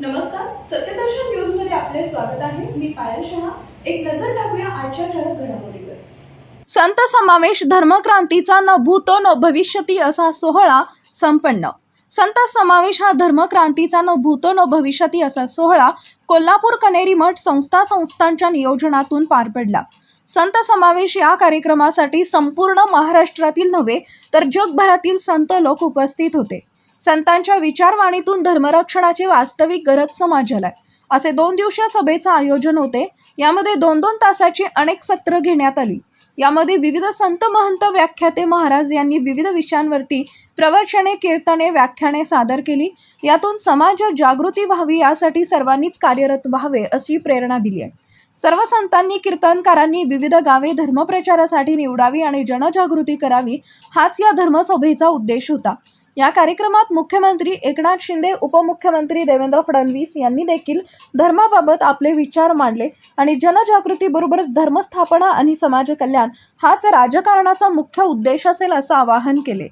नमस्कार सत्यदर्शन न्यूजमध्ये आपले स्वागत आहे. मी पायल शहा. एक नजर टाकूया आजच्या ठळक घडामोडीवर. संत समावेश धर्मक्रांतीचा न भूतो न भविष्यती असा सोहळा संपन्न. संत समावेश हा धर्मक्रांतीचा न भूतो न भविष्यती असा सोहळा कोल्हापूर कनेरी मठ संस्था संस्थांच्या नियोजनातून पार पडला. संत समावेश या कार्यक्रमासाठी संपूर्ण महाराष्ट्रातील नव्हे तर जगभरातील संत लोक उपस्थित होते. संतांच्या विचारवाणीतून धर्मरक्षणाची वास्तविक गरज समाजाला आहे. असे दोन दिवसीय सभेचं आयोजन होते. यामध्ये दोन दोन तासाची अनेक सत्र घेण्यात आली. यामध्ये विविध संत महंत व्याख्याते महाराज यांनी विविध विषयांवरती प्रवचने कीर्तने व्याख्याने सादर केली. यातून समाज जागृती व्हावी यासाठी सर्वांनीच कार्यरत व्हावे अशी प्रेरणा दिली आहे. सर्व संतांनी कीर्तनकारांनी विविध गावे धर्मप्रचारासाठी निवडावी आणि जनजागृती करावी हाच या धर्मसभेचा उद्देश होता. या कार्यक्रमात मुख्यमंत्री एकनाथ शिंदे उपमुख्यमंत्री देवेंद्र फडणवीस यांनी देखील धर्माबाबत आपले विचार मांडले. आणि जनजागृतीबरोबरच धर्मस्थापना आणि समाजकल्याण हाच राजकारणाचा मुख्य उद्देश असेल असं आवाहन केले.